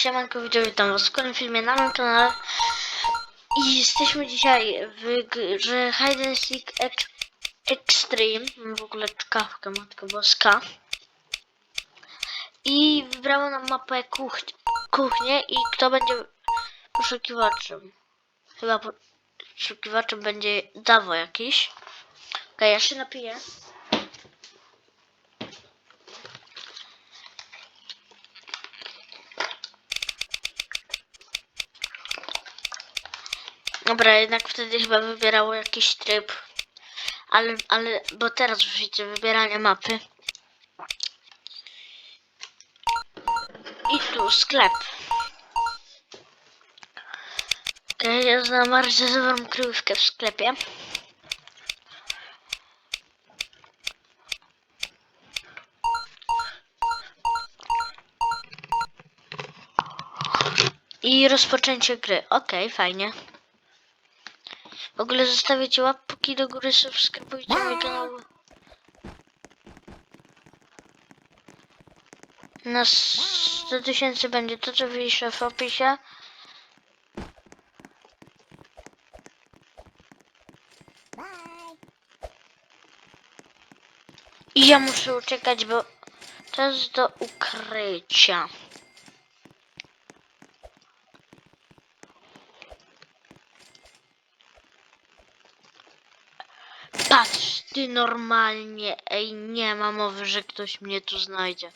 Siemanko widzowie, witam was w kolejnym filmie na moim kanale. I jesteśmy dzisiaj w grze Hide and Seek Ex Extreme w ogóle czkawkę, matko boska. I wybrało nam mapę kuch kuchnię i kto będzie poszukiwaczem. Chyba poszukiwaczem będzie Dawo jakiś. Okej, ja się napiję Dobra, jednak wtedy chyba wybierało jakiś tryb. Ale, ale, bo teraz widzę wybieranie mapy. I tu sklep. Okej, ja zamarzowałam kryjówkę w sklepie. I rozpoczęcie gry. Okej, fajnie. W ogóle zostawiacie łapki do góry, subskrybujcie mój kanał. Na 100 tysięcy będzie to, co wyjdzie w opisie. I ja muszę uciekać, bo czas do ukrycia. Patrz, ty normalnie. Ej, nie ma mowy, że ktoś mnie tu znajdzie.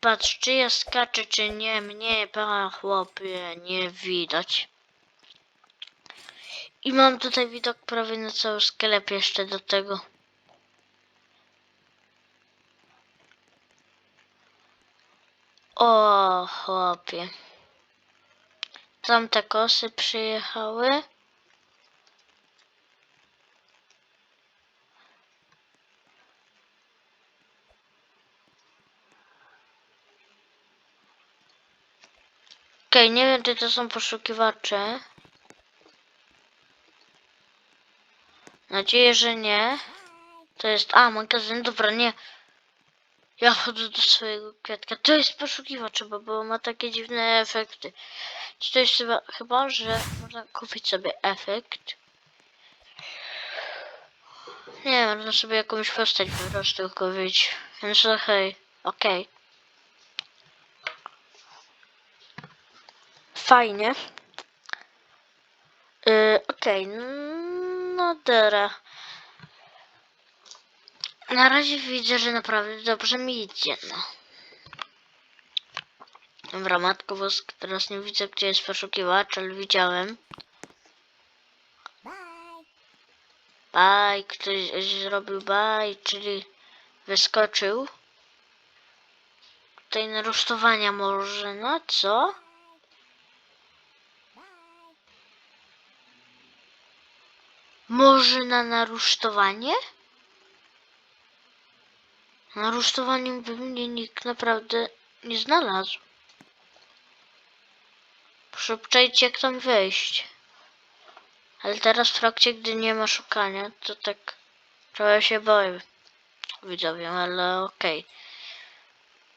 Patrz, czy ja skaczę, czy nie. Mnie, pa, chłopie, nie widać. I mam tutaj widok prawie na cały sklep jeszcze do tego. O, chłopie. Tam te kosy przyjechały. Okej, nie wiem, czy to są poszukiwacze. Nadzieję, że nie. To jest... A, magazyn, dobra, nie. Ja chodzę do swojego kwiatka. To jest poszukiwacz chyba, bo ma takie dziwne efekty. Czy to jest chyba, chyba że można kupić sobie efekt. Nie, można sobie jakąś postać po prostu kupić. Więc okej, okej. Fajnie. Yy, Okej, no dobra. Na razie widzę, że naprawdę dobrze mi idzie, no. Dobra, Matko Wosk, teraz nie widzę, gdzie jest poszukiwacz, ale widziałem. Baj, ktoś zrobił baj, czyli wyskoczył. Tutaj na rusztowania może, no co? Może na narusztowanie? Na rusztowaniu by mnie nikt naprawdę nie znalazł. Szybczejcie jak tam wejść. Ale teraz w trakcie, gdy nie ma szukania, to tak trochę się boję. Widzowie, ale okej.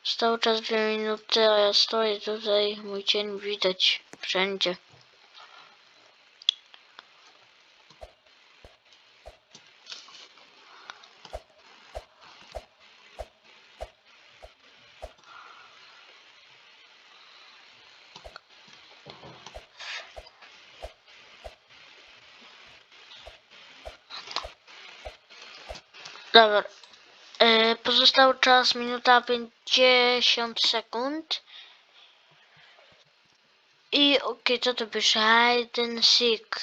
Stał czas dwie minuty, a ja stoję tutaj. Mój cień widać wszędzie. Dobra. E, pozostał czas minuta 50 sekund. I okej, co to pisze? Hide and seek.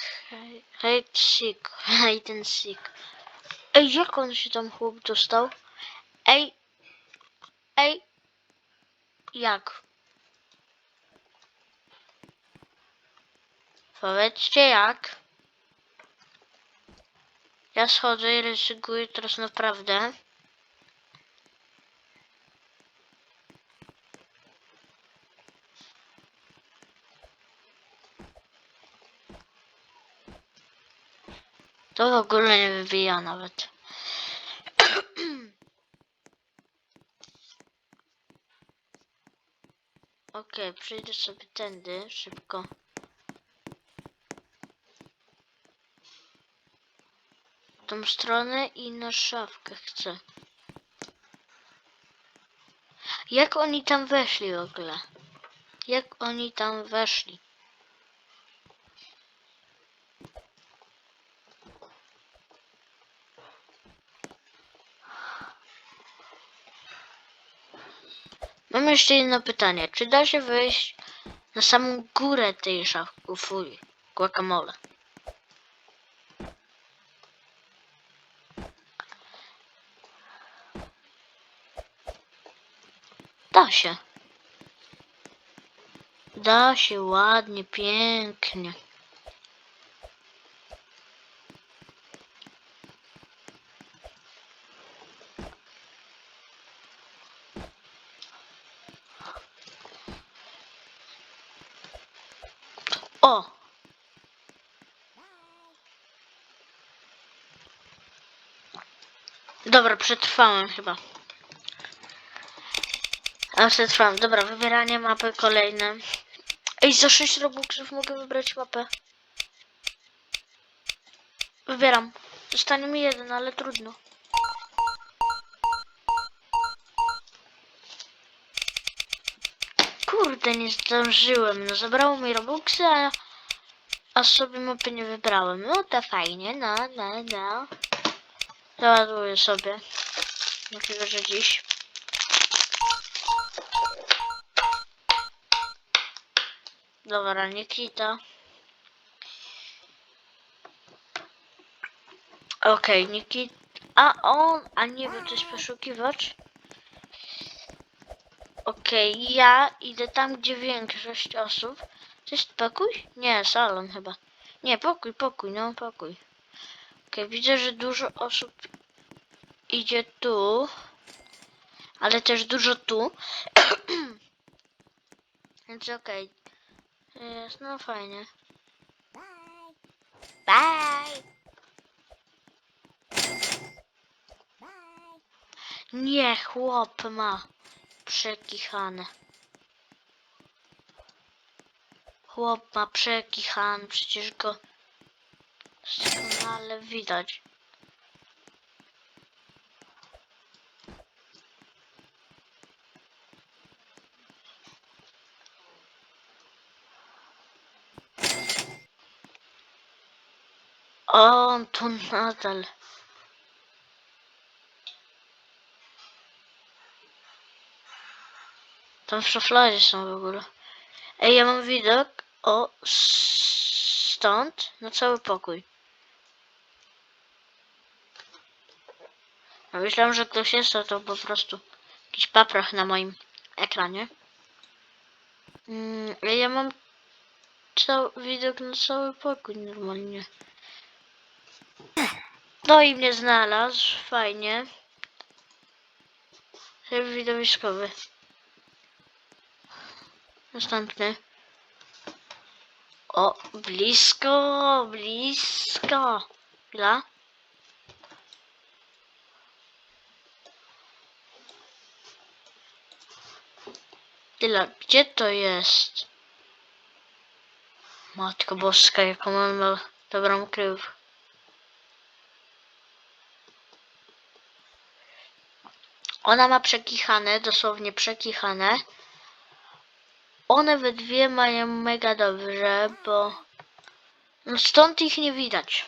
Hide seek. Hide and seek. Ej, jak on się tam chłop dostał? Ej. Ej. Jak? Powiedzcie jak. Ja schodzę i ryzykuję teraz naprawdę. To w ogóle nie wybija nawet. Okej, przejdę sobie tędy szybko. Tą stronę i na szafkę chcę. Jak oni tam weszli w ogóle? Jak oni tam weszli? Mam jeszcze jedno pytanie. Czy da się wejść na samą górę tej szafki? Fuj, guacamole. Da się. Da się ładnie, pięknie. O! Dobra, przetrwałem chyba. A przetrwałem. Dobra, wybieranie mapy kolejne. Ej, za 6 robuxów mogę wybrać mapę. Wybieram. Zostanie mi jeden, ale trudno. Kurde, nie zdążyłem. No zabrało mi robuxy, a, a sobie mapy nie wybrałem. No to fajnie, no, no, no. Załaduję sobie. Możliwe, że dziś. Dobra, Nikita. Okej, Nikita. A on, a nie wiem, to jest poszukiwacz. Okej, ja idę tam, gdzie większość osób. To jest pokój? Nie, salon chyba. Nie, pokój, pokój, no pokój. Okej, widzę, że dużo osób idzie tu. Ale też dużo tu. Więc okej. Jest, no fajnie. Bye! Nie, chłop ma przekichane. Chłop ma przekichane, przecież go doskonale widać. O, on tu nadal. Tam w szufladzie są w ogóle. Ej, ja mam widok o stąd na cały pokój. Ja myślałem, że ktoś jest, to po prostu jakiś paprach na moim ekranie. Mm, ej, ja mam widok na cały pokój normalnie. No i mnie znalazł, fajnie. Tryb widowiskowy. Następny. O, blisko, blisko. Chwila. Tyle, gdzie to jest? Matko Boska, jaką mam dobrą kryjówkę. Ona ma przekichane, dosłownie przekichane. One we dwie mają mega dobrze, bo no stąd ich nie widać.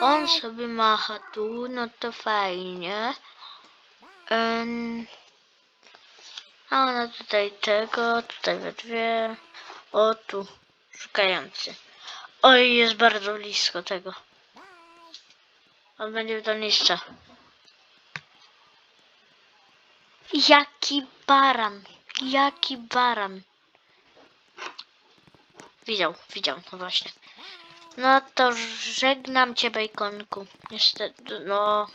On sobie macha tu, no to fajnie. Ym, a ona tutaj tego, tutaj we dwie. O tu, szukający. Oj, jest bardzo blisko tego. On będzie w doniszcza. Jaki baran! Jaki baran! Widział, widział, no właśnie. No to żegnam cię, bejkonku. Niestety, no...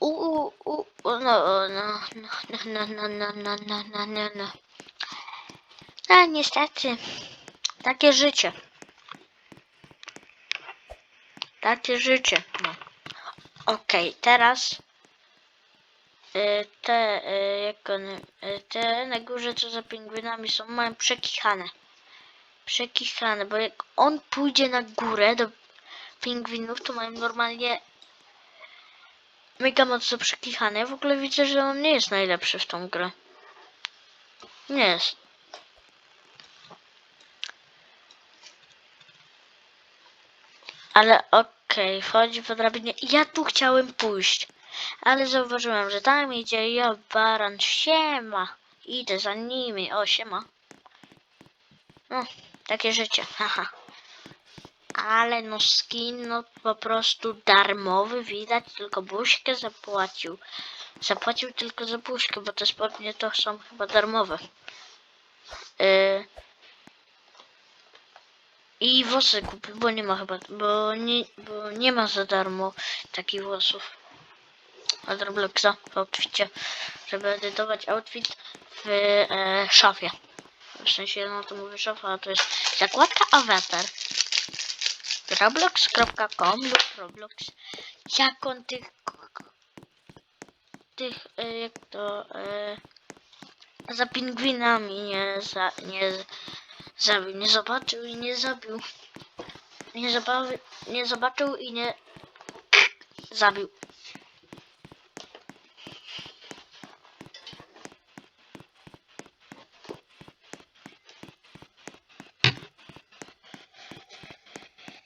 U, u, u, no, no, no, no, no, no, no, no, no, no, no. No, niestety. Takie życie. Takie życie, no. Okej, teraz y, te, y, jak one, y, te na górze co za pingwinami są, mają przekichane. Przekichane, bo jak on pójdzie na górę do pingwinów, to mają normalnie mega mocno przekichane. Ja w ogóle widzę, że on nie jest najlepszy w tą grę. Nie jest. Ale okej, wchodzi po drabinie. Ja tu chciałem pójść, ale zauważyłem, że tam idzie ja baran. Siema. Idę za nimi. O, siema. No, takie życie. Haha. Ale no skin, no po prostu darmowy, widać, tylko buźkę zapłacił. Zapłacił tylko za buźkę, bo te spodnie to są chyba darmowe. Yy. I włosy kupił, bo nie ma chyba, bo nie, bo nie ma za darmo takich włosów. Od Robloxa w outficie, żeby edytować outfit w e, szafie. W sensie, no to mówię szafa, a to jest zakładka awatar. Roblox.com lub Roblox. Jak on tych tych, e, jak to, e, za pingwinami nie, za, nie zabił, nie zobaczył i nie zabił. Nie, zobaczył, nie zobaczył i nie zabił.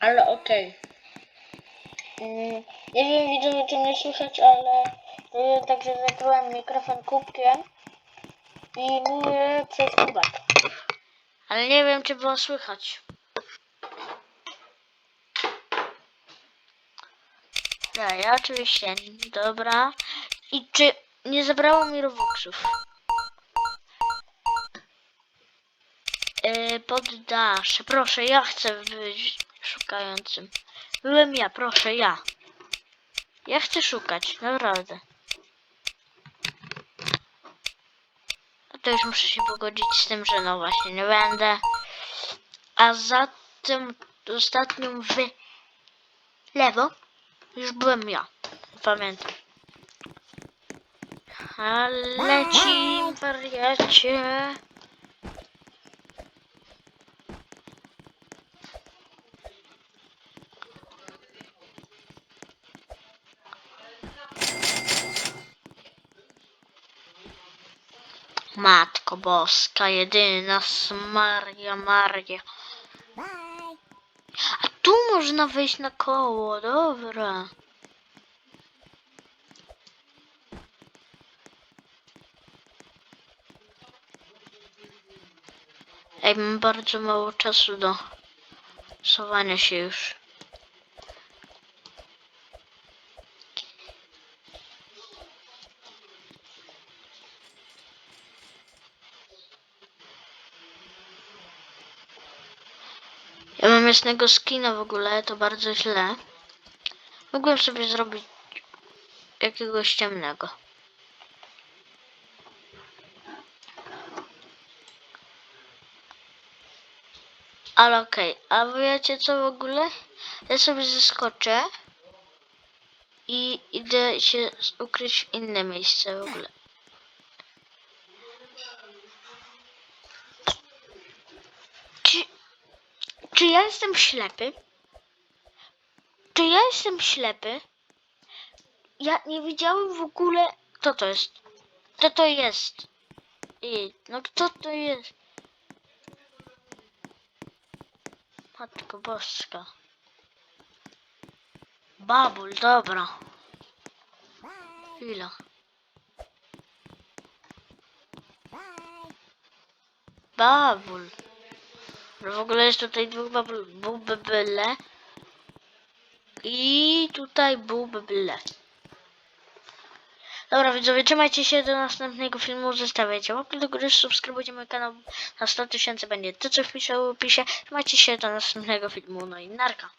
Ale okej. Mm, nie wiem, widzowie, czy mnie słychać, ale y, także zakryłem mikrofon kubkiem i mówię przez kubek. Ale nie wiem, czy było słychać. Ja, ja oczywiście, dobra. I czy nie zabrało mi Robuxów? Yy, poddasz. Proszę, ja chcę być szukającym. Byłem ja, proszę, ja. Ja chcę szukać, naprawdę. Już muszę się pogodzić z tym, że no właśnie nie będę. A za tym ostatnią w lewo już byłem ja. Pamiętam. A leci wariacie. Matko Boska, jedyna Maria, Maria. A tu można wejść na koło, dobra. Ej, mam bardzo mało czasu do suwania się już. Ja mam jasnego skina w ogóle, to bardzo źle. Mogłem sobie zrobić jakiegoś ciemnego. Ale okej, a wiecie co w ogóle? Ja sobie zeskoczę i idę się ukryć w inne miejsce w ogóle. Czy ja jestem ślepy? Czy ja jestem ślepy? Ja nie widziałem w ogóle. Kto to jest? Kto to jest? I, no kto to jest? Matko Boska. Babul, dobra. Chwila. Babul. W ogóle jest tutaj dwóch. Bubble. I tutaj bubble. Dobra widzowie, trzymajcie się do następnego filmu, zostawiajcie łapki do góry, subskrybujcie mój kanał na 100 tysięcy będzie to co wpiszę opisie. Trzymajcie się do następnego filmu, no i narka.